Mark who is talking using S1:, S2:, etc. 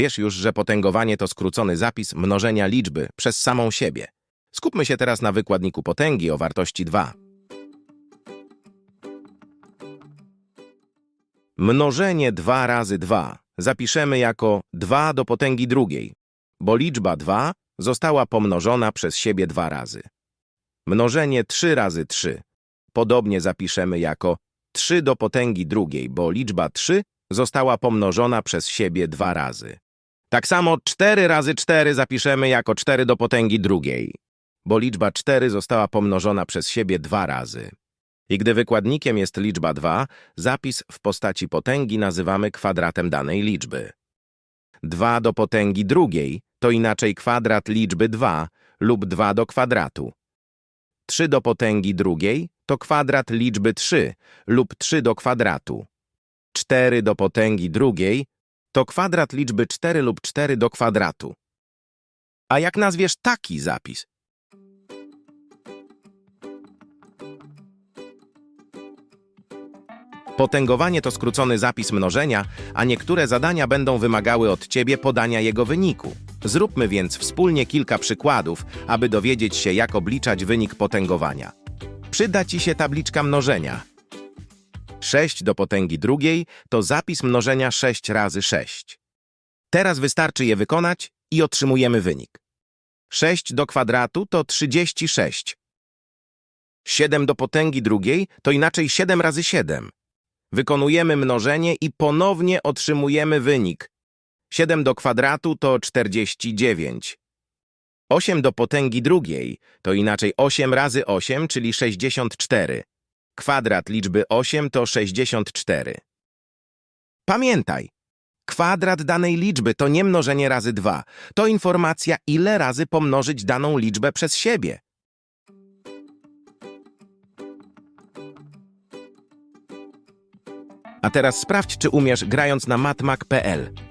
S1: Wiesz już, że potęgowanie to skrócony zapis mnożenia liczby przez samą siebie. Skupmy się teraz na wykładniku potęgi o wartości 2. Mnożenie 2 razy 2 zapiszemy jako 2 do potęgi drugiej, bo liczba 2 została pomnożona przez siebie dwa razy. Mnożenie 3 razy 3 podobnie zapiszemy jako 3 do potęgi drugiej, bo liczba 3 została pomnożona przez siebie dwa razy. Tak samo 4 razy 4 zapiszemy jako 4 do potęgi drugiej, bo liczba 4 została pomnożona przez siebie dwa razy. I gdy wykładnikiem jest liczba 2, zapis w postaci potęgi nazywamy kwadratem danej liczby. 2 do potęgi drugiej to inaczej kwadrat liczby 2 lub 2 do kwadratu. 3 do potęgi drugiej to kwadrat liczby 3 lub 3 do kwadratu. 4 do potęgi drugiej to kwadrat liczby 4 lub 4 do kwadratu. A jak nazwiesz taki zapis? Potęgowanie to skrócony zapis mnożenia, a niektóre zadania będą wymagały od Ciebie podania jego wyniku. Zróbmy więc wspólnie kilka przykładów, aby dowiedzieć się, jak obliczać wynik potęgowania. Przyda Ci się tabliczka mnożenia. 6 do potęgi drugiej to zapis mnożenia 6 razy 6. Teraz wystarczy je wykonać i otrzymujemy wynik. 6 do kwadratu to 36. 7 do potęgi drugiej to inaczej 7 razy 7. Wykonujemy mnożenie i ponownie otrzymujemy wynik. 7 do kwadratu to 49. 8 do potęgi drugiej to inaczej 8 razy 8, czyli 64. Kwadrat liczby 8 to 64. Pamiętaj, kwadrat danej liczby to nie mnożenie razy 2. To informacja, ile razy pomnożyć daną liczbę przez siebie. A teraz sprawdź, czy umiesz grając na matmak.pl.